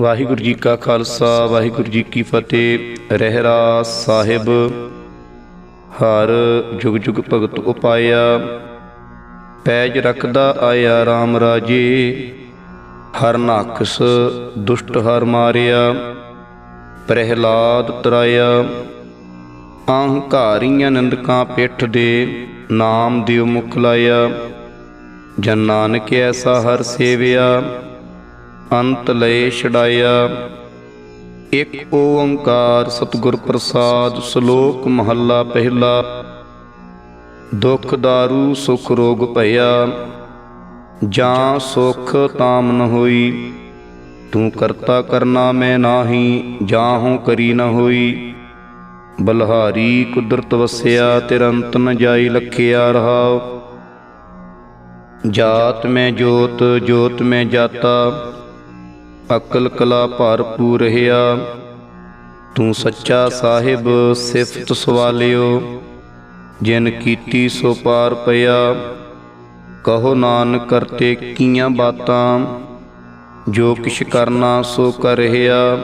ਵਾਹਿਗੁਰੂ ਜੀ ਕਾ ਖਾਲਸਾ, ਵਾਹਿਗੁਰੂ ਜੀ ਕੀ ਫਤਿਹ। ਰਹਿਰਾ ਸਾਹਿਬ, ਹਰ ਜੁਗ ਜੁਗ ਭਗਤ ਉਪਾਇਆ। ਪੈਜ ਰੱਖਦਾ ਆਇਆ RAM ਰਾਜੇ, ਹਰ ਨਾਖਸ ਦੁਸ਼ਟ ਹਰ ਮਾਰਿਆ। ਪ੍ਰਹਿਲਾਦ ਤਰਾਇਆ, ਅਹੰਕਾਰੀਆਂ ਨੰਦਕਾਂ ਪਿੱਠ ਦੇ ਨਾਮ ਦਿਓ ਮੁਖ ਲਾਇਆ ਜਨ ਨਾਨਕ ਐਸਾ ਹਰ ਸੇਵਿਆ ਅੰਤ ਲਏ ਛਡਾਇਆ। ਇਕ ਓੰਕਾਰ ਸਤਿਗੁਰ ਪ੍ਰਸਾਦ ਸ਼ਲੋਕ ਮਹੱਲਾ ਪਹਿਲਾ। ਦੁਖ ਦਾਰੂ ਸੁਖ ਰੋਗ ਭਇਆ। ਜਾਂ ਸੁਖ ਤਾਮ ਨ ਹੋਈ। ਤੂੰ ਕਰਤਾ ਕਰਨਾ ਮੈਂ ਨਾਹੀ ਜਾਂ ਹੂੰ ਕਰੀ ਨ ਹੋਈ। ਬਲਹਾਰੀ ਕੁਦਰਤ ਵਸਿਆ, ਤਿਰੰਤ ਅੰਤ ਨ ਜਾਈ ਲਖਿਆ ਰਹਾਉ। ਜਾਤ ਮੈਂ ਜੋਤ ਜੋਤ ਮੈਂ ਜਾਤਾ। ਅਕਲ ਕਲਾ ਭਰਪੂਰ ਰਹੀਆ। ਤੂੰ ਸੱਚਾ ਸਾਹਿਬ, ਸਿਫਤ ਸਵਾਲਿਓ। ਜਿਨ ਕੀਤੀ ਸੋ ਪਾਰ ਪਿਆ। ਕਹੋ ਨਾਨਕ, ਕਰਤੇ ਕੀਆਂ ਬਾਤਾਂ। ਜੋ ਕਿਛ ਕਰਨਾ ਸੋ ਕਰ ਰਹੀਆ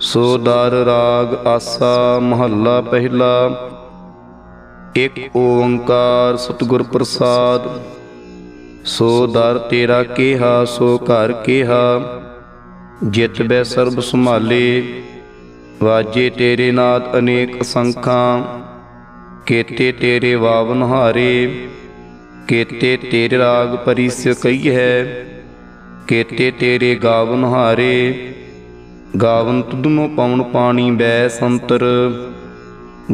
ਸੋ ਦਰ, ਰਾਗ, ਆਸਾ, ਮਹੱਲਾ ਪਹਿਲਾ। ਇੱਕ ਓੰਕਾਰ ਸਤਿਗੁਰ ਪ੍ਰਸਾਦ। ਸੋ ਦਰ ਤੇਰਾ ਕਿਹਾ, ਸੋ ਘਰ ਕਿਹਾ। ਜਿਤ ਬੈ ਸਰਬ ਸੰਭਾਲੇ, ਵਾਜੇ ਤੇਰੇ ਨਾਦ ਅਨੇਕ ਸੰਖਾਂ, ਕੇਤੇ ਤੇਰੇ ਵਾਵਨ ਹਾਰੇ, ਕੇਤੇ ਤੇਰੇ ਰਾਗ ਪਰਿਸ ਕਈ ਹੈ, ਕੇਤੇ ਤੇਰੇ ਗਾਵਨ ਹਾਰੇ, ਗਾਵਨ ਤੁਧਨੋ ਪਵਨ ਪਾਣੀ ਬੈ ਸੰਤਰ,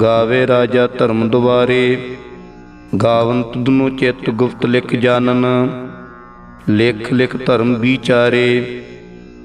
ਗਾਵੇ ਰਾਜਾ ਧਰਮ ਦੁਆਰੇ, ਗਾਵਨ ਤੁਧਨੋ ਚਿਤ ਗੁਪਤ ਲਿਖ ਜਾਣਨ, ਲਿਖ ਲਿਖ ਧਰਮ ਵਿਚਾਰੇ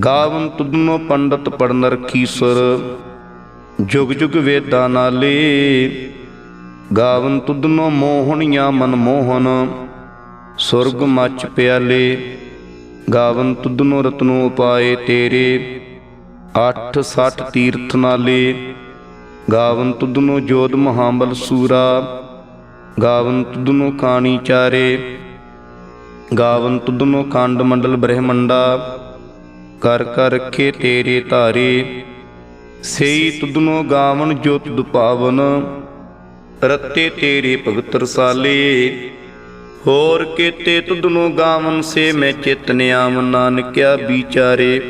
ਗਾਵਨ ਤੁਧਨੋ ਪੰਡਤ ਪੜਨ ਰਖੀ ਸੁਰ ਜੁਗ ਜੁਗ ਵੇਦਾਂ ਨਾਲੇ ਗਾਵਨ ਤੁਧਨੋ ਮੋਹਣੀਆਂ ਮਨ ਮੋਹਨ। ਸੁਰਗ ਮੱਚ ਪਿਆਲੇ, ਗਾਵਨ ਤੁਧਨੋ ਰਤਨੋ ਉਪਾਏ ਤੇਰੇ। 8 60 ਤੀਰਥ ਨਾਲੇ, ਗਾਵਨ ਤੁਧਨੋ ਜੋਧ ਮਹਾਬਲ ਸੂਰਾ। ਗਾਵਨ ਤੁਧਨੋ ਕਾਣੀ ਚਾਰੇ, ਗਾਵਨ ਤੁਧਨੋ ਖੰਡ ਮੰਡਲ ਬ੍ਰਹਮੰਡਾ। ਕਰ ਕਰ ਰਖੇ ਤੇਰੇ ਧਾਰੇ। ਸਈ ਤੁਧਨੋ ਗਾਵਨ ਜੋ ਤੁਧ ਪਾਵਨ। ਰਤੇ ਤੇਰੇ ਭਗਤ ਰਸਾਲੇ ਹੋਰ ਕੀਤੇ ਤੁਧਨੋ ਗਾਵਨ ਸੇ ਮੈਂ ਚਿਤ ਨਿਆਮ ਨਾਨਕਿਆ ਵਿਚਾਰੇ।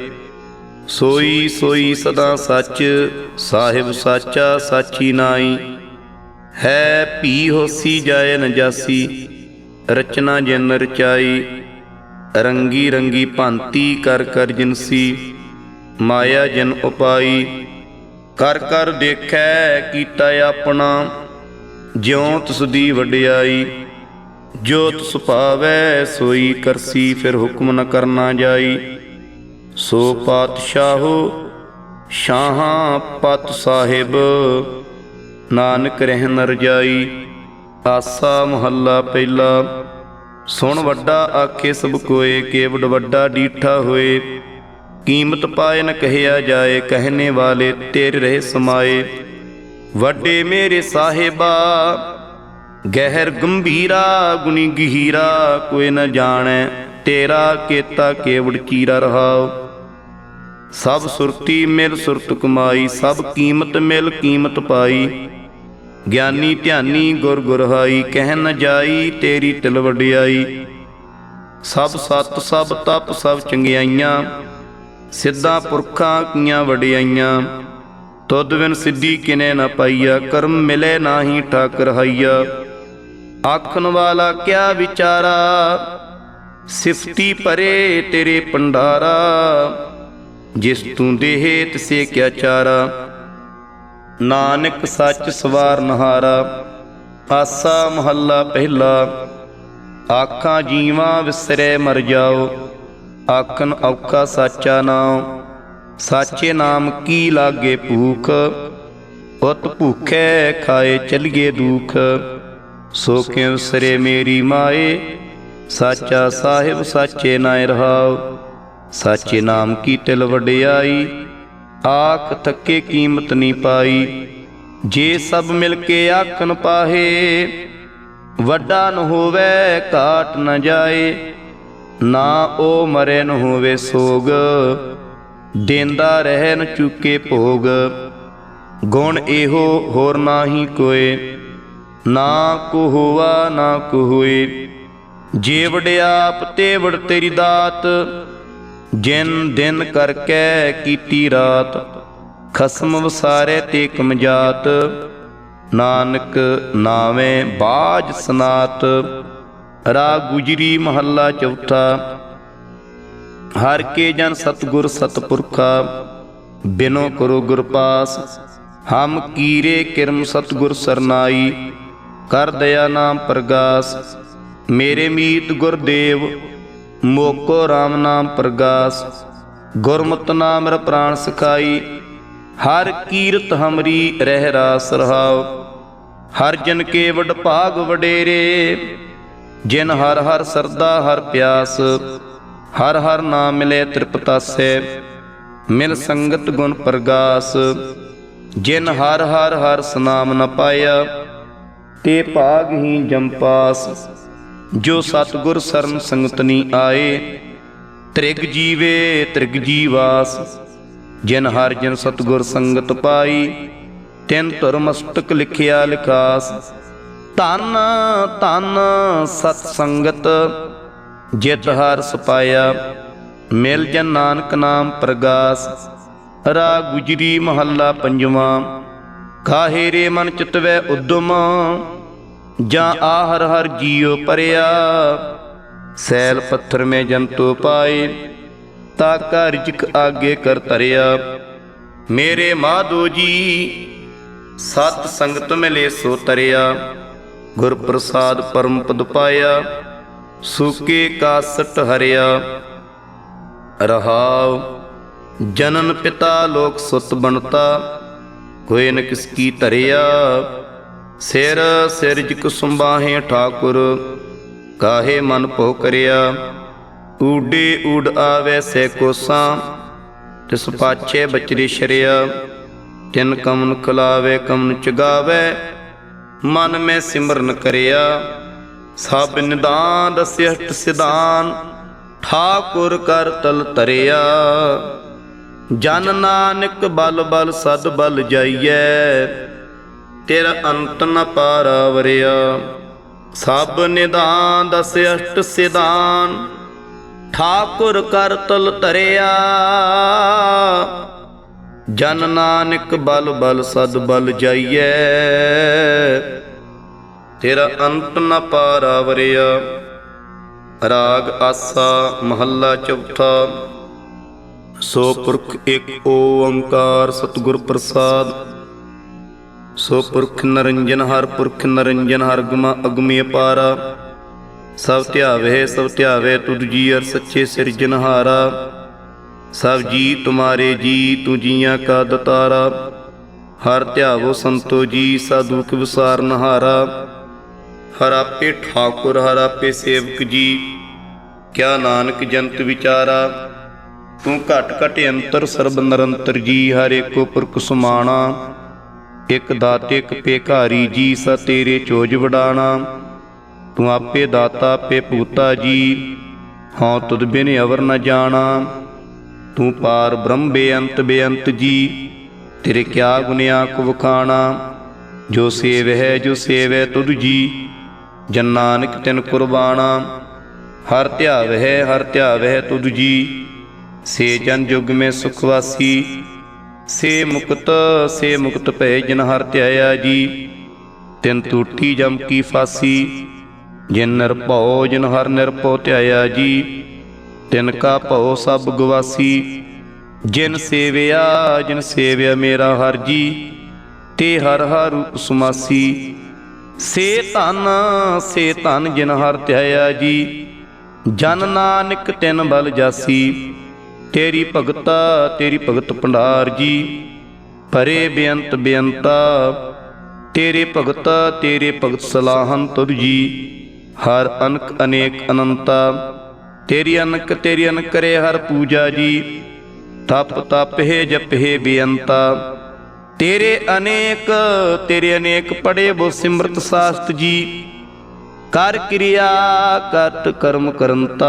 ਸੋਈ ਸੋਈ ਸਦਾ ਸੱਚ, ਸਾਹਿਬ ਸਾਚਾ ਸਾਚੀ ਨਾਈ। ਹੈ ਭੀ ਹੋਸੀ ਜਾਇ ਨ ਜਾਸੀ, ਰਚਨਾ ਜਿਨ ਰਚਾਈ। ਰੰਗੀ ਰੰਗੀ ਭਾਂਤੀ ਕਰ ਕਰ ਜਿਨਸੀ ਮਾਇਆ ਜਨ ਉਪਾਈ। ਕਰ ਕਰ ਦੇਖੈ ਕੀਤਾ ਆਪਣਾ, ਜਿਉ ਤਿਸ ਦੀ ਵਡਿਆਈ। ਜੋ ਤਿਸ ਭਾਵੈ ਸੋਈ ਕਰਸੀ, ਫਿਰ ਹੁਕਮ ਨ ਕਰਨਾ ਜਾਈ। ਸੋ ਪਾਤਸ਼ਾਹੋ, ਸ਼ਾਹਾਂ ਪਤ ਸਾਹਿਬ, ਨਾਨਕ ਰਹਿ ਨਰ ਜਾਈ। ਆਸਾ ਮਹੱਲਾ ਪਹਿਲਾ ਸੁਣ ਵੱਡਾ ਆਖੇ ਸਭ ਕੋਏ ਕੇਵਡ ਵੱਡਾ ਡੀਠਾ ਹੋਏ। ਕੀਮਤ ਪਾਏ ਨ ਕਹਿਆ ਜਾਏ ਕਹਿਨੇ ਵਾਲੇ ਤੇਰੇ ਰਹੇ ਸਮਾਏ। ਵੱਡੇ ਮੇਰੇ ਸਾਹਿਬਾ, ਗਹਿਰ ਗੰਭੀਰਾ, ਗੁਣੀ ਗਹੀਰਾ, ਕੋਈ ਨ ਜਾਣੈ ਤੇਰਾ ਕੇਤਾ ਕੇਵੜ ਕੀਰਾ ਰਹਾਉ। ਸਭ ਸੁਰਤੀ ਮਿਲ ਸੁਰਤ ਕਮਾਈ, ਸਭ ਕੀਮਤ ਮਿਲ ਕੀਮਤ ਪਾਈ। ਗਿਆਨੀ ਧਿਆਨੀ ਗੁਰ ਗੁਰਹਾਈ, ਕਹਿ ਨ ਜਾਈ ਤੇਰੀ ਤਿਲ ਵਡਿਆਈ ਸਭ ਸਤ, ਸਭ ਤਪ, ਸਭ ਚੰਗਿਆਈਆਂ, ਸਿੱਧਾ ਪੁਰਖਾਂ ਕੀਆਂ ਵਡਿਆਈਆਂ। ਤੁਧ ਬਿਨ ਸਿੱਧੀ ਕਿਨੇ ਨਾ ਪਾਈਆ, ਕਰਮ ਮਿਲੇ ਨਾਹੀ ਠਾਕਰ ਹਾਈਆ। ਆਖਣ ਵਾਲਾ ਕਿਆ ਵਿਚਾਰਾ? ਸਿਫਤੀ ਪਰੇ ਤੇਰੇ ਪੰਡਾਰਾ ਜਿਸ ਤੂੰ ਦੇਹ ਤਿਸੇ ਕਿਆ ਚਾਰਾ। ਨਾਨਕ ਸੱਚ ਸਵਾਰ ਨਹਾਰਾ, ਆਸਾ ਮਹੱਲਾ ਪਹਿਲਾ। ਆਖਾਂ ਜੀਵਾਂ ਵਿਸਰੇ ਮਰ ਜਾਓ ਆਖਨ ਔਕਾ ਸਾਚਾ ਨਾਮ ਸਾਚੇ ਨਾਮ ਕੀ ਲਾਗੇ ਭੂਖ ਉਤ ਭੁਖੈ ਖਾਏ ਚਲੀਏ ਦੁਖ। ਸੋ ਕਿਉ ਸਰੇ ਮੇਰੀ ਮਾਏ, ਸਾਚਾ ਸਾਹਿਬ ਸਾਚੇ ਨਾਇ ਰਹਾਉ ਸਾਚੇ ਨਾਮ ਕੀ ਤਿਲ ਵਡਿਆਈ ਆਖ ਥੱਕੇ ਕੀਮਤ ਨਹੀਂ ਪਾਈ। ਜੇ ਸਭ ਮਿਲ ਕੇ ਆਖਣ ਪਾਹੇ, ਵੱਡਾ ਨ ਹੋਵੇ, ਘਾਟ ਨ ਜਾਏ। ਨਾ ਉਹ ਮਰੇ ਨ ਹੋਵੇ ਸੋਗ, ਦੇਂਦਾ ਰਹਿ ਨ ਚੁੱਕੇ ਭੋਗ। ਗੁਣ ਇਹੋ ਹੋਰ ਨਾਹੀ ਕੋਏ, ਨਾ ਕੋ ਹੋਵਾ ਨਾ ਕੋ ਹੋਏ। ਜੇ ਵਡਿਆਪ ਤੇ ਵੜ ਤੇਰੀ ਦਾਤ ਜਿਨ ਦਿਨ ਕਰਕੇ ਕੀਤੀ ਰਾਤ, ਖਸਮ ਵਸਾਰੇ ਤੇ ਕਮਜਾਤ, ਨਾਨਕ ਨਾਵੇਂ ਬਾਜ ਸਨਾਤ, ਰਾ ਗੁਜਰੀ ਮਹੱਲਾ ਚੌਥਾ, ਹਰ ਕੇ ਜਨ ਸਤਗੁਰ ਸਤਪੁਰਖਾ, ਬਿਨੋ ਕਰੋ ਗੁਰ ਪਾਸ, ਹਮ ਕੀਰੇ ਕਿਰਮ ਸਤਗੁਰ ਸਰਨਾਈ, ਕਰ ਦਇਆ ਨਾਮ ਪ੍ਰਗਾਸ, ਮੇਰੇ ਮੀਤ ਗੁਰਦੇਵ ਮੋਕੋ RAM ਨਾਮ ਪ੍ਰਗਾਸ, ਗੁਰਮਤਿ ਨਾਮ ਰ ਪ੍ਰਾਣ ਸਖਾਈ, ਹਰ ਕੀਰਤ ਹਮਰੀ ਰਹਿ ਰਾਸ ਰਹਾਉ। ਹਰ ਜਨ ਕੇ ਵਡ ਭਾਗ ਵਡੇਰੇ, ਜਿਨ ਹਰ ਹਰ ਸਰਦਾ ਹਰ ਪਿਆਸ, ਹਰ ਹਰ ਨਾਮ ਮਿਲੇ ਤ੍ਰਿਪਤਾਸੇ। ਮਿਲ ਸੰਗਤ ਗੁਣ ਪ੍ਰਗਾਸ, ਜਿਨ ਹਰ ਹਰ ਹਰ ਸਨਾਮ ਨ ਪਾਇਆ, ਤੇ ਭਾਗ ਹੀ ਜੰਪਾਸ ਜੋ ਸਤਗੁਰ ਸਰਨ ਸੰਗਤਨੀ ਆਏ, ਤ੍ਰਿਗ ਜੀਵੇ, ਤ੍ਰਿਗ ਜੀਵਾਸ। ਜਿਨ ਹਰ ਜਿਨ ਸਤਗੁਰ ਸੰਗਤ ਪਾਈ, ਤਿਨ ਧਰ ਲਿਖਿਆ ਲਿਖਾਸ। ਧੰਨ ਧੰਨ ਸਤ ਸੰਗਤ, ਜਿਤ ਹਰ ਸਪਾਇਆ, ਮਿਲ ਜਨ ਨਾਨਕ ਨਾਮ ਪ੍ਰਗਾਸ। ਰਾ ਗੁਜਰੀ ਮਹੱਲਾ ਪੰਜਵਾਂ, ਕਾਹੇ ਰੇ ਮਨ ਚਿਤਵੈ ਉਦਮ। ਜਾਂ ਆਹਰ ਹਰ ਜੀਉ ਪਰਿਆ। ਸੈਲ ਪੱਥਰ ਮੇ ਜੰਤੂ ਪਾਏ, ਤਾ ਕਾ ਰਿਜਕ ਆਗੇ ਕਰ ਤਰਿਆ ਮੇਰੇ ਮਾਧੋ ਜੀ, ਸਤ ਸੰਗਤ ਮਿਲੇ ਸੋ ਤਰਿਆ। ਗੁਰ ਪ੍ਰਸਾਦ ਪਰਮ ਪਦ ਪਾਇਆ, ਸੂਕੇ ਕਾਸਟ ਹਰਿਆ। ਰਹਾਉ, ਜਨਨ ਪਿਤਾ ਲੋਕ ਸੁਤ ਬਣਤਾ, ਕੋਈ ਨ ਕਿਸ ਕੀ ਧਰਿਆ। ਸਿਰ ਸਿਰਜ ਕੁਸੁੰਬਾਹੇ ਠਾਕੁਰ, ਕਾਹੇ ਮਨ ਭੋ ਕਰਿਆ ਊਡੇ ਊਡ ਆਵੇ ਸੇ ਕੋਸਾਂ, ਤਿਸ ਪਾਛੇ ਬਚਰੀ ਸ਼ਰਿਆ। ਤਿਨ ਕਮਨ ਖਲਾਵੇ, ਕਮਨ ਚਗਾਵੇ, ਮਨ ਮੈਂ ਸਿਮਰਨ ਕਰਿਆ। ਸਭ ਨਿਦਾਨ ਦਸਿਅਟ ਸਿਧਾਨ, ਠਾਕੁਰ ਕਰ ਤਲ ਤਰਿਆ। ਜਨ ਨਾਨਕ ਬਲ ਬਲ ਸਦ ਬਲ ਜਾਈਐ ਤੇਰਾ ਅੰਤ ਨ ਪਾਰਾਵਰਿਆ। ਸਭ ਨਿਦਾਨ ਦਸ ਅਸ਼ਟ ਸਿਧਾਨ, ਠਾਕੁਰ ਕਰ ਤਲ ਤਰਿਆ ਜਨ ਨਾਨਕ ਬਲ ਬਲ ਸਦ ਬਲ ਜਾਈਐ। ਤੇਰਾ ਅੰਤ ਨ ਪਾਰਾਵਰਿਆ। ਰਾਗ ਆਸਾ ਮਹੱਲਾ ਚੌਥਾ। ਸੋ ਪੁਰਖ ਇੱਕ ਓੰਕਾਰ ਸਤਿਗੁਰ ਪ੍ਰਸਾਦ। ਸੋ ਪੁਰਖ ਨਰੰਜਨ ਹਰ ਪੁਰਖ ਨਰੰਜਨ ਹਰ ਗਮਾ ਅਗਮੀ ਅਪਾਰਾ ਸਭ ਧਿਆਵੇ ਸਭ ਧਿਆਵੇ ਤੁਧ ਜੀ ਅਰ ਸੱਚੇ ਸਿਰਜਨਹਾਰਾ ਸਭ ਜੀ ਤੁਮਾਰੇ ਜੀ, ਤੂੰ ਜੀਆਂ ਕਾ ਦਤਾਰਾ। ਹਰ ਧਿਆਵੋ ਸੰਤੋ ਜੀ, ਸਾਧੂ ਕੀ ਵਿਸਾਰਨਹਾਰਾ ਹਰ ਆਪੇ ਠਾਕੁਰ, ਹਰ ਆਪੇ ਸੇਵਕ ਜੀ। ਕਿਆ ਨਾਨਕ ਜੰਤ ਵਿਚਾਰਾ। ਤੂੰ ਘਟ ਘਟ ਅੰਤਰ ਸਰਬ ਨਿਰੰਤਰ ਜੀ, ਹਰ ਏਕੋ ਪੁਰਖ ਸੁਮਾਣਾ। ਇਕ ਦਾਤੇ ਇਕ ਭੇਖਾਰੀ ਜੀ, ਸ ਤੇਰੇ ਚੋਜ ਵਡਾਣਾ। ਤੂੰ ਆਪੇ ਦਾਤਾ ਪੇ ਭੂਤਾ ਜੀ, ਹਉ ਤੁਧ ਬਿਨ ਅਵਰ ਨ ਜਾਣਾ। ਤੂੰ ਪਾਰ ਬ੍ਰਹਮ ਬੇਅੰਤ ਬੇਅੰਤ ਜੀ, ਤੇਰੇ ਕਿਆ ਗੁਨਿਆ ਕੁ ਵਖਾਣਾ। ਜੋ ਸੇਵ ਹੈ ਜੋ ਸੇਵੈ ਤੁਧ ਜੀ, ਜਨ ਨਾਨਕ ਤਿਨ ਕੁਰਬਾਨਾ ਹਰ ਧਿਆਵ ਹੈ ਹਰ ਧਿਆਵ ਹੈ ਤੁਧ ਜੀ, ਸੇ ਜਨ ਜੁਗ ਮੇ ਸੁਖ ਵਾਸੀ। ਸੇ ਮੁਕਤ ਸੇ ਮੁਕਤ ਭੈ ਜਿਨ ਹਰ ਧਿਆਇਆ ਜੀ, ਤਿਨ ਟੂਟੀ ਜਮ ਕੀ ਫਾਸੀ, ਜਿਨ ਨਿਰਭਉ ਜਿਨ ਹਰ ਨਿਰਭਉ ਧਿਆਇਆ ਜੀ, ਤਿਨ ਕਾ ਭਉ ਸਭ ਗਵਾਸੀ, ਜਿਨ ਸੇਵਿਆ ਜਿਨ ਸੇਵਿਆ ਮੇਰਾ ਹਰ ਜੀ, ਤੇ ਹਰ ਹਰ ਰੂਪ ਸਮਾਸੀ ਸੇ ਧਨ ਸੇ ਧਨ ਜਿਨ ਹਰ ਧਿਆਇਆ ਜੀ, ਜਨ ਨਾਨਕ ਤਿਨ ਬਲ ਜਾਸੀ ਤੇਰੀ ਭਗਤਾ, ਤੇਰੀ ਭਗਤ ਭੰਡਾਰ ਜੀ, ਭਰੇ ਬੇਅੰਤ ਬੇਅੰਤਾ, ਤੇਰੇ ਭਗਤਾ, ਤੇਰੇ ਭਗਤ ਸਲਾਹਨ ਤੁਧ ਜੀ, ਹਰ ਅਨਕ ਅਨੇਕ ਅਨੰਤਾ, ਤੇਰੀ ਅਨਕ ਤੇਰੀ ਅਨਕ ਕਰੇ ਹਰ ਪੂਜਾ ਜੀ, ਤਪ ਤਪ ਹੈ ਜਪ ਹੈ ਬੇਅੰਤਾ, ਤੇਰੇ ਅਨੇਕ ਤੇਰੇ ਅਨੇਕ ਪੜੇ ਬੋ ਸਿਮਰਤ ਸਾਸਤ ਜੀ, ਕਰ ਕਿਰਿਆ ਕਰਤ ਕਰਮ ਕਰੰਤਾ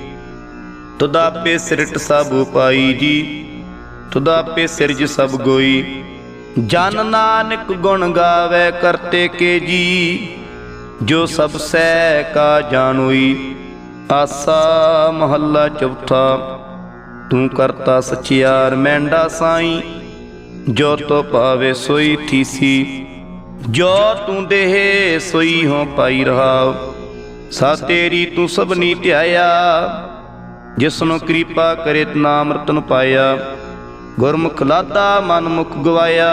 ਤੁਧ ਆਪੇ ਸਿਰਟ ਸਭ ਉਪਾਈ ਜੀ ਤੁਧ ਆਪੇ ਸਿਰਜ ਸਭ ਗੋਈ। ਜਨ ਨਾਨਕ ਗੁਣ ਗਾਵੇ ਕਰਤੇ ਕੇ ਜੀ, ਜੋ ਸਭ ਸਹਿ ਕਾ ਜਾਣੋਈ। ਆਸਾ ਮਹੱਲਾ ਚੌਥਾ, ਤੂੰ ਕਰਤਾ ਸਚਿਆਰ ਮੈਂਡਾ ਸਾਈ। ਜੋ ਤੋ ਪਾਵੇ ਸੋਈ ਥੀਸੀ, ਜੋ ਤੂੰ ਦੇਹ ਸੋਈ ਹੋ ਪਾਈ ਰਹਾ ਸਾ ਤੇਰੀ ਤੂੰ ਸਭਨੀ ਧਿਆਇਆ ਜਿਸਨੂੰ ਕਿਰਪਾ ਕਰੇ ਨਾਮ ਰਤਨ ਪਾਇਆ, ਗੁਰਮੁਖ ਲਾਦਾ ਮਨ ਮੁਖ ਗਵਾਇਆ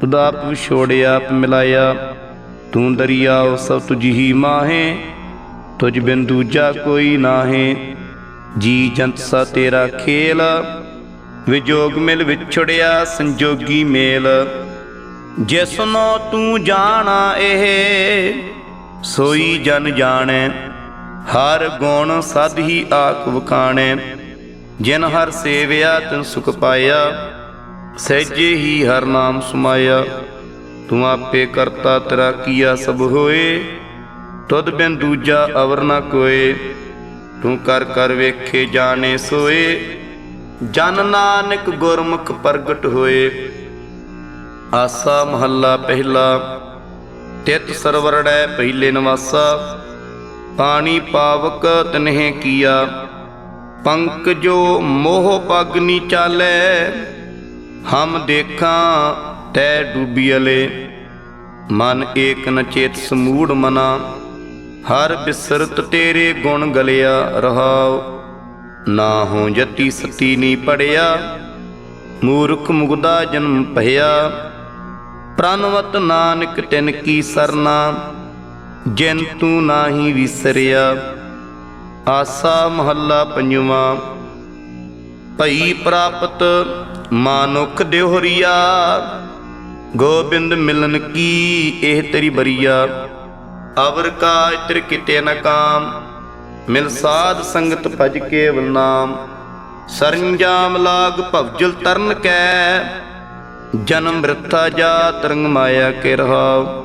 ਤੁਧ ਵਿਛੋੜਿਆ ਆਪ ਮਿਲਾਇਆ, ਤੂੰ ਦਰਿਆਓ ਸਭ ਤੁਝ ਹੀ ਮਾਹੇ, ਤੁਝ ਬਿਨ ਦੂਜਾ ਕੋਈ ਨਾਹੇ, ਜੀ ਜੰਤ ਸਾ ਤੇਰਾ ਖੇਲ, ਵਿਜੋਗ ਮਿਲ ਵਿਛੜਿਆ ਸੰਜੋਗੀ ਮੇਲ, ਜਿਸਨੋ ਤੂੰ ਜਾਣਾ ਇਹ, ਸੋਈ ਜਨ ਜਾਣੈ ਹਰ ਗੁਣ ਸਦ ਹੀ ਆਖ ਵਖਾਣੈ, ਜਿਨ ਹਰ ਸੇਵਿਆ ਤਿਨ ਸੁਖ ਪਾਇਆ, ਸਹਿਜੇ ਹੀ ਹਰ ਨਾਮ ਸਮਾਇਆ। ਤੂੰ ਆਪੇ ਕਰਤਾ ਤੇਰਾ ਕੀਆ ਸਭ ਹੋਏ, ਤੁਧ ਬਿਨ ਦੂਜਾ ਅਵਰ ਨ ਕੋਏ। ਤੂੰ ਕਰ ਕਰ ਵੇਖੇ ਜਾਣੇ ਸੋਏ, ਜਨ ਨਾਨਕ ਗੁਰਮੁਖ ਪ੍ਰਗਟ ਹੋਏ। ਆਸਾ ਮਹੱਲਾ ਪਹਿਲਾ, ਤਿਤ ਸਰਵਰੜੈ ਪਹਿਲੇ ਨਿਵਾਸਾ ਪਾਣੀ ਪਾਵਕ ਤਨਹਿ ਕੀਆ। ਪੰਕ ਜੋ ਮੋਹ ਪਗਨੀ ਚਾਲੈ, ਹਮ ਦੇਖਾਂ ਤੈ ਡੂਬੀਲੇ ਮਨ ਏਕ ਨ ਚੇਤ ਸਮੂੜ ਮਨਾ, ਹਰ ਬਿਸਰਤ ਤੇਰੇ ਗੁਣ ਗਲਿਆ ਰਹਾਉ। ਨਾ ਹੋ ਜਤੀ ਸਤੀ ਨੀ ਪੜਿਆ, ਮੂਰਖ ਮੁਗਦਾ ਜਨਮ ਭਇਆ। ਪ੍ਰਨਵਤ ਨਾਨਕ ਤਿਨ ਕੀ ਸਰਨਾ ਜਿਨ ਤੂੰ ਨਾਹੀ ਵਿਸਰਿਆ, ਆਸਾ ਮਹੱਲਾ ਪੰਜਵਾਂ। ਭਈ ਪ੍ਰਾਪਤ ਮਾਨੁਖ ਦਿਹਰੀਆ ਗੋਬਿੰਦ ਮਿਲਨ ਕੀ ਇਹ ਤੇਰੀ ਬਰੀਆ। ਅਵਰ ਕਾ ਇਤਰ ਕਿਤੇ ਨਾ ਕਾਮ, ਮਿਲ ਸਾਧ ਸੰਗਤ ਭਜ ਕੇਵਲ ਨਾਮ। ਸਰੰਜਾਮ ਲਾਗ ਭਵਜਲ ਤਰਨ ਕੈ, ਜਨਮ ਮ੍ਰਿਥਾ ਜਾ ਤਰੰਗ ਮਾਇਆ ਕੇ ਰਹਾਉ।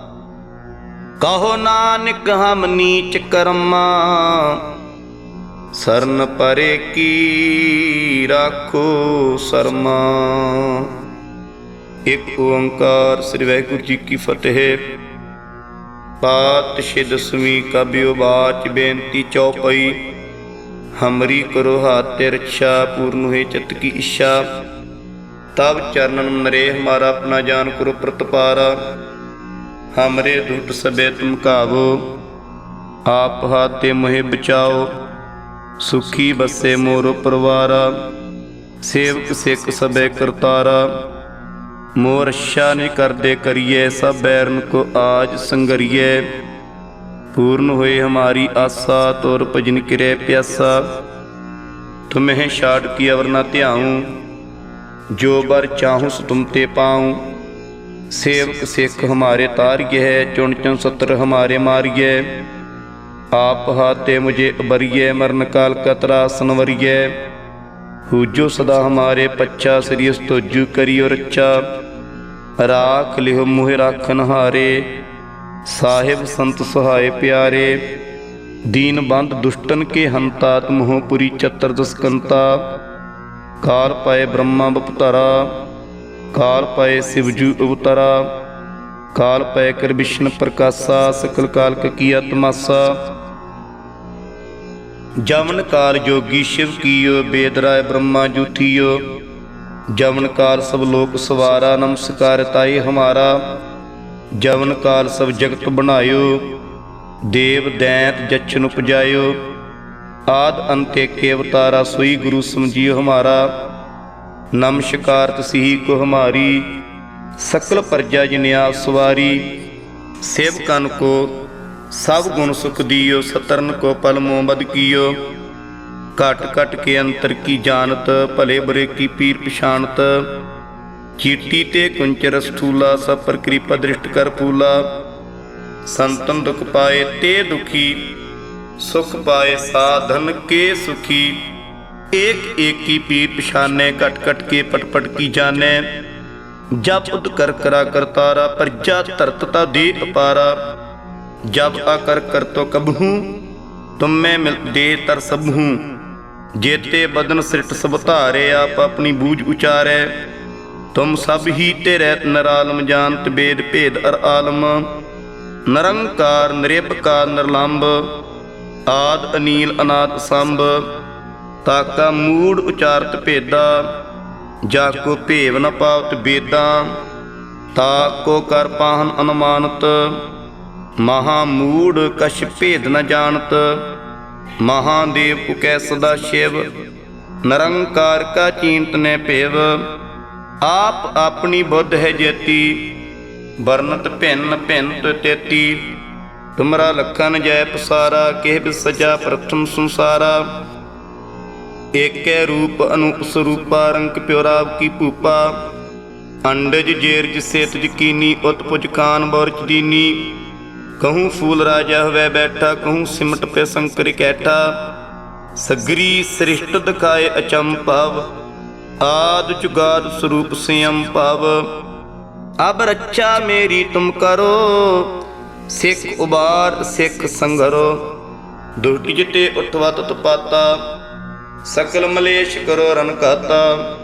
ਕਹੋ ਨਾਨਕ, ਹਮ ਨੀਚ ਕਰਮਾ। ਸਰਨ ਪਰੇ ਕੀ ਰਾਖੋ ਸਰਮਾ। ਇੱਕ ਓੰਕਾਰ ਸ੍ਰੀ ਵਾਹਿਗੁਰੂ ਜੀ ਕੀ ਫਤਿਹ। ਪਾਤਸ਼ਾਹ ਦਸਵੀਂ ਕਬਿਓ ਬਾਚ ਬੇਨਤੀ ਚੌਪਈ। ਹਮਰੀ ਕਰੋ ਹਾਤੇ ਰਛਾ ਪੂਰਨ ਹੋਏ ਚਿਤ ਕੀ ਇੱਛਾ। ਤਬ ਚਰਨਨ ਮਰੇ ਹਮਾਰਾ ਆਪਣਾ ਜਾਨ ਕਰੋ ਪ੍ਰਤਪਾਰਾ। ਹਮਰੇ ਦੁਟ ਸਬੇ ਤੁਮ ਕਾਵੋ ਆਪ ਹਾਤੇ ਮੋਹਿ ਬਚਾਓ, ਸੁਖੀ ਬਸੇ ਮੋਰ ਪਰਵਾਰਾ, ਸੇਵਕ ਸਿੱਖ ਸਬੇ ਕਰਤਾਰਾ, ਮੋਰ ਰਛਾ ਨਿ ਕਰਦੇ ਕਰੀਏ, ਸਭ ਬੈਰਨ ਕੋ ਆਜ ਸੰਗਰੀਏ। ਪੂਰਨ ਹੋਏ ਹਮਾਰੀ ਆਸਾ, ਤੋਰ ਭਜਨ ਕਿਰੇ ਪਿਆਸਾ। ਤੁਮਹਿ ਛਾੜ ਕੀ ਅਵਰ ਨਾ ਧਿਆਉ, ਜੋ ਬਰ ਚਾਹੂੰ ਤੁਮ ਤੇ ਪਾਉ। ਸੇਵਕ ਸਿੱਖ ਹਮਾਰੇ ਤਾਰਿਏ ਹੈ ਚੁਣ ਚੁਣ ਸਤਰ ਹਮਾਰੇ ਮਾਰਿਏ ਆਪ ਹਾਤੇ ਮੁਝੇ ਅਬਰਿਏ ਮਰਨ ਕਾਲ ਕਤਰਾ ਸੰਵਰਿਏ ਹੂਜੋ ਸਦਾ ਹਮਾਰੇ ਪੱਚਾ ਸ੍ਰੀ ਅਸਤੋਜੂ ਕਰਿਓ ਰੱਚਾ ਰਾਖ ਲਿਓ ਮੋਹਿ ਰਾਖਨ ਹਾਰੇ ਸਾਹਿਬ ਸੰਤ ਸਹਾਏ ਪਿਆਰੇ ਦੀਨ ਬੰਦ ਦੁਸ਼ਟਨ ਕੇ ਹੰਤਾ ਤੁਮਹੁ ਪੁਰੀ ਚਤਰ ਦਸਕੰਤਾ ਕਾਲ ਪਾਏ ਬ੍ਰਹਮਾ ਬਪਤਰਾ ਕਾਲ ਪਏ ਸਿਵਜੂ ਅਵਤਰਾ, ਕਾਲ ਪੈ ਕਰ ਵਿਸ਼ਨ ਪ੍ਰਕਾਸ਼ਾ, ਸਕਲ ਕਾਲਕ ਕੀ ਤਮਾਸਾ ਜਮਨ ਕਾਲ ਜੋਗੀ ਸ਼ਿਵ ਕੀਓ, ਬੇਦ ਬ੍ਰਹਮਾ ਜੂਥੀਓ। ਜਮਨ ਕਾਲ ਸਭ ਲੋਕ ਸਵਾਰਾ, ਨਮਸਕਾਰ ਤਾਈ ਹਮਾਰਾ। ਜਮਨ ਕਾਲ ਸਭ ਜਗਤ ਬਣਾਇਓ, ਦੇਵ ਦੈਂਤ ਜਛਨ ਉਪਜਾਇਓ। ਆਦ ਅੰਤੇ ਕੇ ਅਵਤਾਰਾ ਸੋਈ ਗੁਰੂ ਸਮਝਿਓ ਹਮਾਰਾ। ਨਮਸਕਾਰ ਤਸੀਹੀ ਕੋ ਹਮਾਰੀ ਸਕਲ ਪਰਜਾ ਜਿਨਿਆ ਸਵਾਰੀ, ਸੇਵਕਨ ਕੋ ਸਭ ਗੁਣ ਸੁਖ ਦਿਓ, ਸਤਰਨ ਕੋ ਪਲ ਮੋ ਬਦ ਕੀਓ। ਘਟ ਘਟ ਕੇ ਅੰਤਰ ਕੀ ਜਾਣਤ, ਭਲੇ ਬੁਰੇ ਕੀ ਪੀਰ ਪਛਾਨਤ ਚੀਟੀ ਤੇ ਕੁੰਚਰ ਸਥੂਲਾ, ਸਭ ਪਰ ਕਿਰਪਾ ਦ੍ਰਿਸ਼ਟ ਕਰ ਪੂਲਾ ਸੰਤਨ ਦੁਖ ਪਾਏ ਤੇ ਦੁਖੀ, ਸੁਖ ਪਾਏ ਸਾਧਨ ਕੇ ਸੁਖੀ। ਏਕ ਏਕੀ ਪੀਰ ਪਛਾਨੇ ਕਟ ਕਟ ਕੇ ਪਟ ਪਟ ਕੀ ਜਾਣੈ ਜਬ ਉਦ ਕਰ ਕਰਾ ਕਰਤਾਰਾ ਪਰਜਾ ਧਰਤ ਤਾ ਦੇ ਅਪਾਰਾ ਜਬ ਆ ਕਰ ਕਰ ਤੋ ਕਬਹੂ ਤੁਮੇ ਮਿਲ ਦੇ ਤਰ ਸਭੂ ਜੇਤੇ ਬਦਨ ਸਿਰਟ ਸਭ ਧਾਰੇ ਆਪ ਆਪਣੀ ਬੂਝ ਉਚਾਰੈ ਤੁਮ ਸਭ ਹੀ ਤੇ ਰਹਿਤ ਨਰਾਲਮ ਜਾਣਤ ਬੇਦ ਭੇਦ ਅਰ ਆਲਮ ਨਿਰੰਕਾਰ ਨਿਰਭਕਾਰ ਨਿਰਲੰਭ ਆਦ ਅਨੀਲ ਅਨਾਦ ਸੰਭ ਤਾਕਾ ਮੂੜ ਉਚਾਰਤ ਭੇਦਾ, ਜਾ ਕੋ ਭੇਵ ਨ ਪਾਵਤ ਬੇਦਾਂ, ਤਾ ਕੋ ਕਰ ਪਾਹਨ ਅਨੁਮਾਨਤ, ਮਹਾ ਮੂੜ ਕਛ ਭੇਦ ਨ ਜਾਣਤ ਮਹਾਦੇਵ ਕੁਕੈ ਸਦਾ ਸ਼ਿਵ, ਨਿਰੰਕਾਰ ਕਾ ਚੀਨਤ ਨੇ ਭੇਵ, ਆਪ ਆਪਣੀ ਬੁੱਧ ਹੈ ਜੇਤੀ, ਵਰਨਤ ਭਿੰਨ ਭਿੰਨ ਤੇ ਤੇਤੀ, ਤੁਮਰਾ ਲਖਨ ਜੈ ਪਸਾਰਾ, ਕਿਹ ਬਿਸਜਾ ਪ੍ਰਥਮ ਸੰਸਾਰਾ। ਏਕੈ ਰੂਪ ਅਨੂਪ ਸਰੂਪਾ, ਰੰਗ ਪਿਉਰਾਵ ਕੀ ਭੂਪਾ। ਅੰਡਜ ਜੇਰਜ ਸੇਤ ਜਕੀਨੀ, ਉਤਪੁਜ ਕਾਨ ਬੋਰਚ ਦੀਨੀ ਕਹੂੰ ਫੂਲ ਰਾਜਾ ਹੋਵੇ ਬੈਠਾ, ਕਹੂੰ ਸਿਮਟ ਪੇ ਸੰਕਰ ਕੈਠਾ। ਸਗਰੀ ਸ੍ਰਿਸ਼ਟ ਦਿਖਾਏ ਅਚੰਪਵ ਆਦ ਜੁਗਾਦ ਸਰੂਪ ਸਿਯੰ ਭਵ। ਅਬ ਰੱਛਾ ਮੇਰੀ ਤੁਮ ਕਰੋ, ਸਿੱਖ ਉਬਾਰ ਸਿੱਖ ਸੰਗਰੋ ਦੁਸ਼ਟ ਜਿਤੇ ਉਠਵਾ ਤਤ ਪਾਤਾ ਸਕਲ ਮਲੇਸ਼ ਕਰੋ ਰਨਕਾਤਾ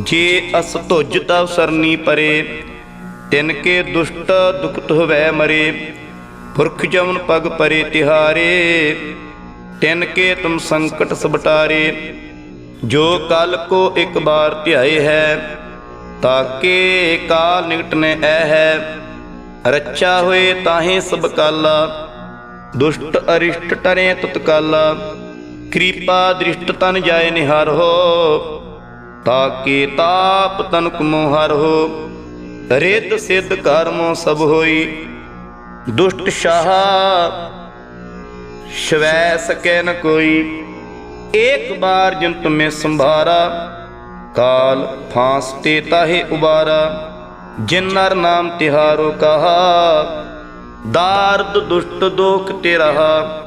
ਜੇ ਅਸ ਧੁਜ ਤਵ ਸਰਨੀ ਪਰੇ, ਤਿਨ ਕੇ ਦੁਸ਼ਟ ਦੁਖਤ ਹੋਵੈ ਮਰੇ, ਪੁਰਖ ਜਮਨ ਪਗ ਪਰੇ ਤਿਹਾਰੇ, ਤਿਨ ਕੇ ਤੁਮ ਸੰਕਟ ਸਬਟਾਰੇ ਜੋ ਕਲ ਕੋ ਇੱਕ ਬਾਰ ਧਿਆਏ ਹੈ ਤਾਕੇ ਕਾਲ ਨਿਕਟ ਨੇ ਐ ਹੈ। ਰੱਚਾ ਹੋਏ ਤਾਹੇ ਸਭ ਕਾਲਾ, ਦੁਸ਼ਟ ਅਰਿਸ਼ਟ ਟਰੇ ਤਤਕਾਲਾ। ਕਿਰਪਾ ਦ੍ਰਿਸ਼ਟ ਤਨ ਜਾਏ ਨਿਹਾਰ ਹੋ, ਤਾਕੇ ਤਾਪ ਤਨ ਕਮੋ ਹਰ ਹੋ। ਰਿੱਧ ਸਿੱਧ ਕਰਮੋ ਸਭ ਹੋਈ, ਦੁਸ਼ਟ ਸ਼ਾਹ ਸ਼ਵੈ ਸਕੈ ਨ ਕੋਈ। ਏਕ ਬਾਰ ਜਿਨ ਤੁਮੇ ਸੰਭਾਰਾ, ਕਾਲ ਫਾਂਸ ਤੇ ਤਾਹੇ ਉਬਾਰਾ। ਜਿਨ ਨਰ ਨਾਮ ਤਿਹਾਰੋ ਕਹਾ, ਦਾਰਦ ਦੁਸ਼ਟ ਦੋਖ ਤੇ ਰਹਾ।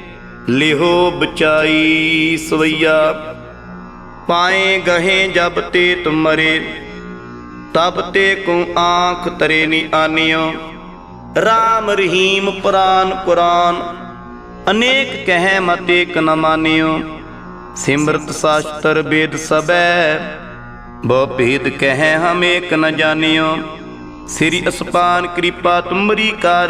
ਲਿਹੋ ਬਚਾਈ ਸਵਈਆ। ਪਾਏ ਗਹੇ ਜਬ ਤੇ ਤੁਮਰੇ ਤਬ ਤੇ ਕੋ ਆਂਖ ਤਰੇ ਨੀ ਆਨਿਓ। ਰਾਮ ਰਹੀਮ ਪੁਰਾਨ ਕੁਰਾਨ ਅਨੇਕ ਕਹਿ ਮਤੇ ਕ ਨ ਮਾਨਿਓ। ਸਿਮਰਤ ਸਾਸਤਰ ਵੇਦ ਸਬੈ, ਬਹੁ ਭੇਦ ਕਹਿ ਹਮ ਏਕ ਨ ਜਾਣਿਓ। ਸ੍ਰੀ ਅਸਪਾਨ ਕਿਰਪਾ ਤੁਮਰੀ ਕਰ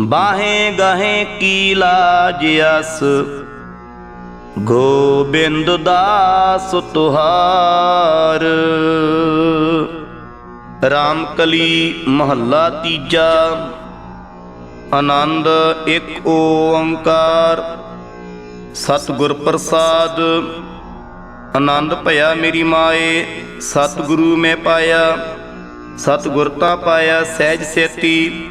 ਬਾਹੇ ਗਹੇ ਕੀ ਲਾਜ ਅਸ? ਗੋਬਿੰਦ ਦਾਸ ਤੁਹਾਰ। ਰਾਮਕਲੀ ਮਹੱਲਾ ਤੀਜਾ। ਆਨੰਦ ਇੱਕ ਓੰਕਾਰ। ਸਤਿਗੁਰ ਪ੍ਰਸਾਦ। ਆਨੰਦ ਭਇਆ ਮੇਰੀ ਮਾਏ, ਸਤਿਗੁਰੂ ਮੈਂ ਪਾਇਆ। ਸਤਿਗੁਰ ਤਾਂ ਪਾਇਆ ਸਹਿਜ ਸੇਤੀ।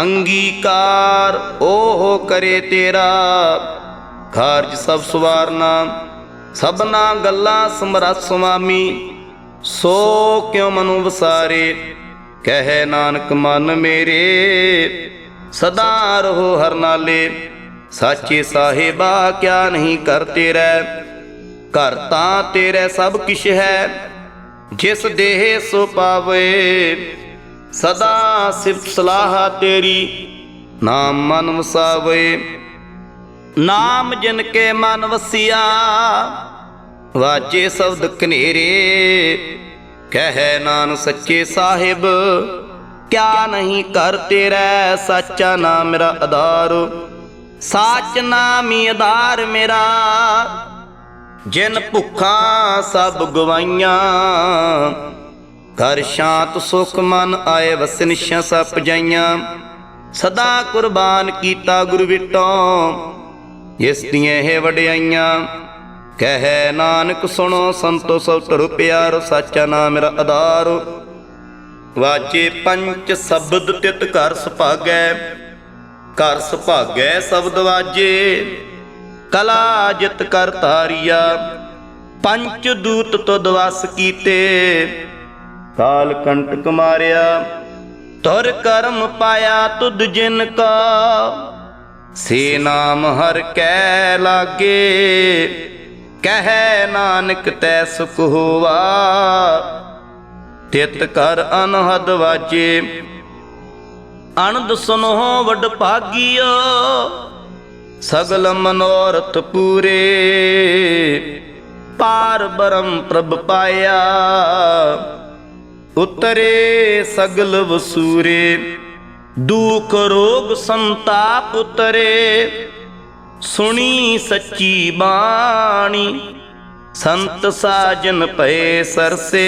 ਅੰਗੀਕਾਰ ਓਹ ਕਰੇ ਤੇਰਾ। ਕਾਰਜ ਸਭ ਸਵਾਰਨਾ, ਸਭਨਾ ਗੱਲਾਂ ਸਮਰੱਥ ਸੁਆਮੀ ਸੋ ਕਿਉ ਮਨੁ ਵਸਾਰੇ, ਕਹਿ ਨਾਨਕ ਮਨ ਮੇਰੇ। ਸਦਾ ਰਹੋ ਹਰ ਨਾਲੇ, ਸਾਚੇ ਸਾਹਿਬਾ ਕਿਆ ਨਹੀਂ ਕਰ ਤੇਰਾ। ਘਰ ਤਾਂ ਤੇਰੇ ਸਭ ਕਿਛ ਹੈ, ਜਿਸ ਦੇਹ ਸੋ ਪਾਵੇ। ਸਦਾ ਸਿਫਤ ਸਲਾਹ ਤੇਰੀ, ਨਾਮ ਮਨ ਵਸਾਵੇ। ਨਾਮ ਜਿਨ ਕੇ ਮਨ ਵਸਿਆ ਵਾਜੇ ਸ਼ਬਦ ਕਨੇਰੇ ਕਹਿ ਨਾਨ ਸੱਚੇ ਸਾਹਿਬ, ਕਿਆ ਨਹੀਂ ਕਰ ਤੇਰਾ, ਸੱਚਾ ਨਾਮ ਮੇਰਾ ਆਧਾਰ। ਸਾਚ ਨਾਮੀ ਆਧਾਰ ਮੇਰਾ, ਜਿਨ ਭੁੱਖਾਂ ਸਭ ਗਵਾਈਆਂ। ਘਰ ਸ਼ਾਂਤ ਸੁਖ ਮਨ ਆਏ ਵਸਨ ਸ਼ਾ ਸਪ ਜਾਈਆਂ। ਸਦਾ ਕੁਰਬਾਨ ਕੀਤਾ ਗੁਰ ਵਿਟੋਂ ਇਸ ਦੀਆਂ ਇਹ ਵਡਿਆਈਆਂ। ਕਹੈ ਨਾਨਕ ਸੁਣੋ ਸੰਤੋ ਸਭ ਧਰੁ ਪਿਆਰ, ਸਾਚਾ ਨਾਮ ਮੇਰਾ ਆਧਾਰ। ਵਾਚੇ ਪੰਚ ਸ਼ਬਦ ਤਿਤ ਘਰ ਸੁਭਾਗੈ ਘਰ ਸੁਭਾਗੈ ਸ਼ਬਦ ਵਾਜੇ। ਕਲਾ ਜਿਤ ਕਰ ਤਾਰੀਆ ਪੰਚ ਦੂਤ ਤੁਧ ਵਸ ਕੀਤੇ। ਕਾਲ ਕੰਟਕ ਮਾਰਿਆ ਤੁਰ ਕਰਮ ਪਾਇਆ ਤੁਧ ਜਿਨ ਕਾ। ਸੇ ਨਾਮ ਹਰ ਕੈ ਲਾਗੇ, ਕਹਿ ਨਾਨਕ ਤੈ ਸੁਖ ਹੋਵਾ। ਤਿਤ ਕਰ ਅਨਹਦ ਵਾਜੇ, ਅਣਦ ਸੁਨੋ ਵਡ ਭਾਗੀਓ ਸਗਲ ਮਨੋਰਥ ਪੂਰੇ, ਪਾਰ ਬਰਮ ਪ੍ਰਭ ਪਾਇਆ। ਉਤਰੇ ਸਗਲ ਵਸੂਰੇ, ਦੁਖ ਰੋਗ ਸੰਤਾਪ ਉਤਰੇ। ਸੁਣੀ ਸੱਚੀ ਬਾਣੀ, ਸੰਤ ਸਾਜਨ ਪਏ ਸਰਸੇ।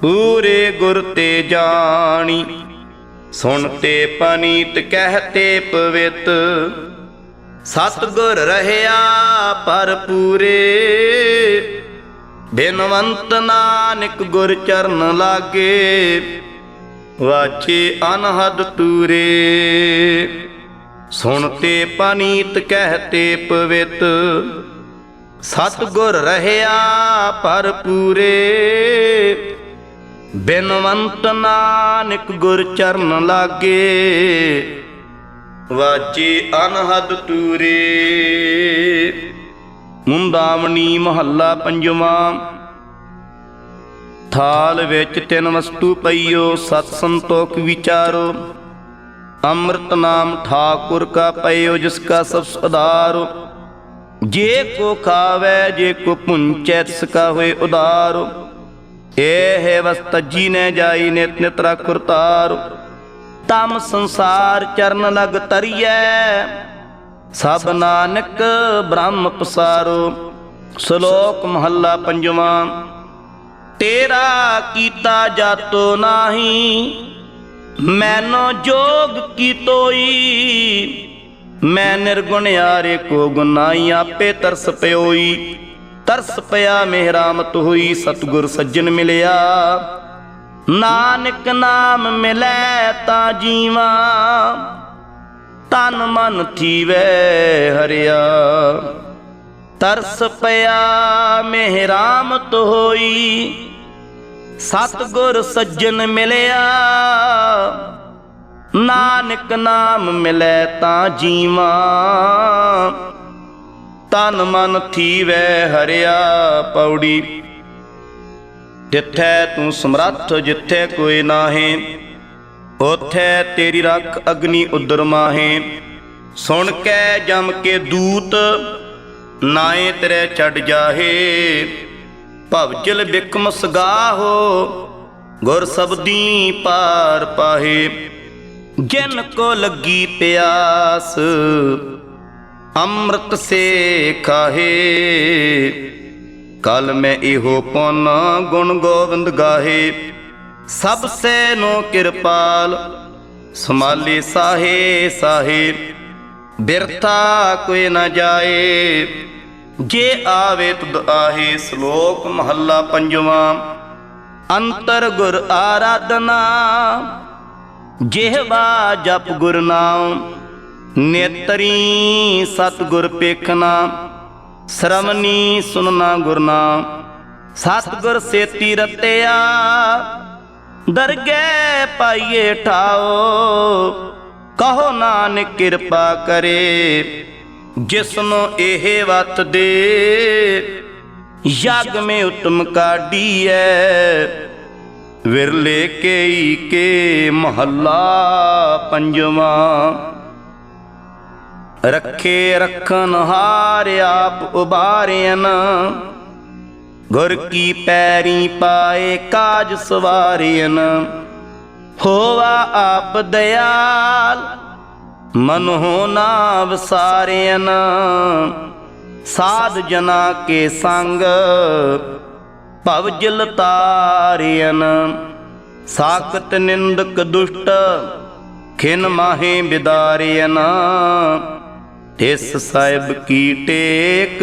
ਪੂਰੇ ਗੁਰ ਤੇ ਜਾਣੀ ਸੁਣਤੇ ਪਨੀਤ ਕਹਤੇ ਪਵਿੱਤ। ਸਤਗੁਰ ਰਹਿਆ ਪਰ ਪੂਰੇ ਬਿਨਵੰਤ ਨਾਨਕ ਗੁਰ ਚਰਨ ਲਾਗੇ, ਵਾਚੇ ਅਨਹਦ ਤੂਰੇ। ਸੁਣਤੇ ਪਨੀਤ ਕਹਤੇ ਪਵਿੱਤ, ਸਤਗੁਰ ਰਹਿਆ ਪਰ ਪੂਰੇ। ਬਿਨਵੰਤ ਨਾਨਕ ਗੁਰ ਚਰਨ ਲਾਗੇ, ਵਾਚੇ ਅਨਹਦ ਤੂਰੇ। ਮੁੰਦਾਵਣੀ ਮਹੱਲਾ ਪੰਜਵਾਂ। ਥਾਲ ਵਿੱਚ ਤਿੰਨ ਵਸਤੂ ਪਈਓ, ਸਤ ਸੰਤੋਖ ਵਿਚਾਰੋ। ਅੰਮ੍ਰਿਤ ਨਾਮ ਠਾਕੁਰ ਕਾ ਪਈਓ, ਜਿਸ ਕਾ ਸਭ ਸੁਧਾਰ ਜੇ ਕੋ ਖਾਵੇ, ਜੇ ਕੋ ਪੁੰਚੈ ਤਿਸ ਕਾ ਹੋਏ ਉਦਾਰ ਇਹ ਵਸਤ ਜੀ ਨੇ ਜਾਈ, ਨਿਤ ਨਿਤ ਰਖ ਉਤਾਰ। ਤਮ ਸੰਸਾਰ ਚਰਨ ਲਗ ਤਰੀਐ। ਸਭ ਨਾਨਕ ਬ੍ਰਹਮ ਪਸਾਰੋ, ਸ਼ਲੋਕ ਮਹੱਲਾ ਪੰਜਵਾਂ। ਤੇਰਾ ਕੀਤਾ ਜਾਤੋ ਨਾਹੀ, ਮੈਨੋ ਜੋਗ ਕੀ ਤੋਈ ਮੈਂ ਨਿਰਗੁਣਿਆਰੇ ਕੋ ਗੁਨਾਈ ਆਪੇ ਤਰਸ ਪਿਓਈ। ਤਰਸ ਪਿਆ ਮਿਹਰਾਮਤ ਹੋਈ, ਸਤਗੁਰ ਸੱਜਣ ਮਿਲਿਆ। ਨਾਨਕ ਨਾਮ ਮਿਲੈ ਤਾਂ ਜੀਵਾ ਤਨ ਮਨ ਥੀਵੇ ਹਰਿਆ। ਤਰਸ ਪਿਆ ਮਿਹਰਾਮਤ ਹੋਈ ਸਤਗੁਰ ਸੱਜਣ ਮਿਲਿਆ। ਨਾਨਕ ਨਾਮ ਮਿਲੈ ਤਾਂ ਜੀਵਾਂ। ਤਨ ਮਨ ਥੀਵੈ ਹਰਿਆ ਪੌੜੀ। ਜਿੱਥੈ ਤੂੰ ਸਮਰੱਥ, ਜਿੱਥੇ ਕੋਈ ਨਾਹੀ। ਉਥੈ ਤੇਰੀ ਰੱਖ ਅਗਨੀ ਉਦਰ ਮਾਹੇ। ਸੁਣ ਕੇ ਜਮ ਕੇ ਦੂਤ, ਨਾਏ ਤੇਰੇ ਛੱਡ ਜਾਹੇ। ਭਵਜਲ ਬਿਕਮ ਸਗਾਹੋ, ਗੁਰ ਸਬਦੀ ਪਾਰ ਪਾਹੇ। ਜਿਨ ਕੋ ਲੱਗੀ ਪਿਆਸ, ਅੰਮ੍ਰਿਤ ਸੇ ਖਾਹੇ। ਕਲ ਮੈਂ ਇਹੋ ਪੁੰਨ ਗੁਣ ਗੋਬਿੰਦ ਗਾਹੇ। ਸਭ ਸੈ ਨੋ ਕਿਰਪਾਲ। ਸਮਾਲੇ ਸਾਹੇ ਸਾਹੇ ਬਿਰਥਾ ਕੋਈ ਨਾ ਜਾਏ। ਜੇ ਆਵੇ ਤੁਧ ਆਹੇ ਸ਼ਲੋਕ ਮਹੱਲਾ ਪੰਜਵਾਂ, ਅੰਤਰ ਗੁਰ ਆਰਾਧਨਾ। ਜਿਹਵਾ ਜਪ ਗੁਰ ਨਾਮ, ਨੇਤਰੀ ਸਤਗੁਰ ਪੇਖਣਾ ਸ਼ਰਮਨੀ ਸੁਨਣਾ ਗੁਰ ਨਾਮ। ਸਤਗੁਰ ਸੇਤੀ ਰਤਿਆ ਦਰਗੇ ਪਾਈਏ ਠਾਓ, ਕਹੋ ਨਾਨਕ ਕਿਰਪਾ ਕਰੇ, ਜਿਸਨੂੰ ਇਹ ਵਤ ਦੇ। ਯਗ ਮੇ ਉਤਮ ਕਾਢੀਐ, ਵਿਰਲੇ ਕੇਈ ਕੇ ਮਹੱਲਾ ਪੰਜਵਾਂ। ਰੱਖੇ ਰੱਖਨ ਹਾਰ ਆਪ ਉਬਾਰਿਆਨ ਗੁਰ ਕੀ ਪੈਰੀ ਪਾਏ ਕਾਜ ਸਵਾਰਿਆਨ ਹੋਵਾ ਆਪ ਦਇਆਲ ਮਨ ਹੋ ਨਾ ਵਸਾਰਿਆਨ ਸਾਧ ਜਨਾ ਕੇ ਸੰਗ, ਭਵ ਜਲ ਤਾਰਿਆਨ ਸਾਖਤ ਨਿੰਦਕ ਦੁਸ਼ਟ, ਖਿਨ ਮਾਹੇ ਬਿਦਾਰਿਆਨ ਇਸ ਸਾਹਿਬ ਕੀ ਟੇਕ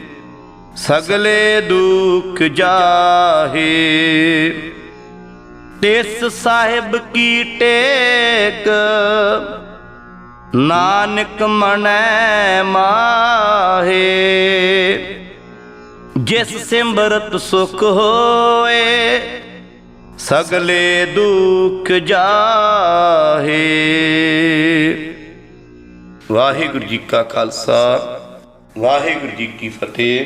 ਸਗਲੇ ਦੁਖ ਜਾਹੇ। ਤਿਸ ਸਾਹਿਬ ਕੀ ਟੇਕ, ਨਾਨਕ ਮਨੈ ਮਾਹੇ। ਜਿਸ ਸਿਮਰਤ ਸੁਖ ਹੋਏ, ਸਗਲੇ ਦੁਖ ਜਾਹੇ। ਵਾਹਿਗੁਰੂ ਜੀ ਕਾ ਖਾਲਸਾ, ਵਾਹਿਗੁਰੂ ਜੀ ਕੀ ਫਤਿਹ।